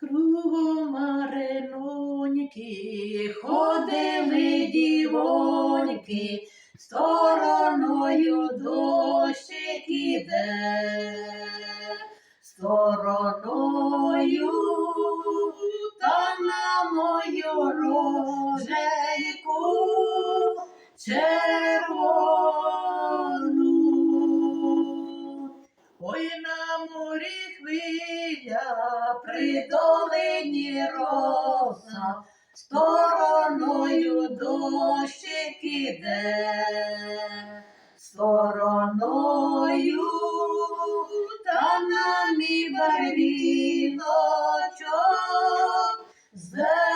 Кругом мариноньки ходили дівоньки, стороною дощик іде, стороною та на мою роженьку червону. Ой на морі хвиля, при долині роса, стороною дощик іде, стороною та на мій барвіночок зелений.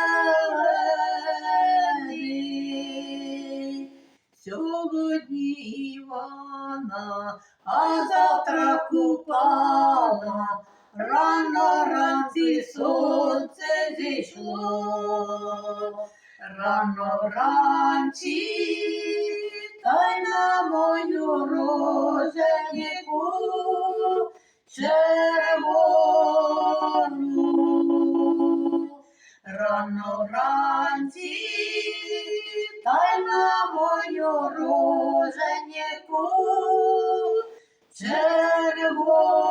Сьогодні Івана, а завтра купала, Рано ранці сонце зійшло, рано вранці та й на мою роженіку червону, рано вранці та й на мою роженіку червону.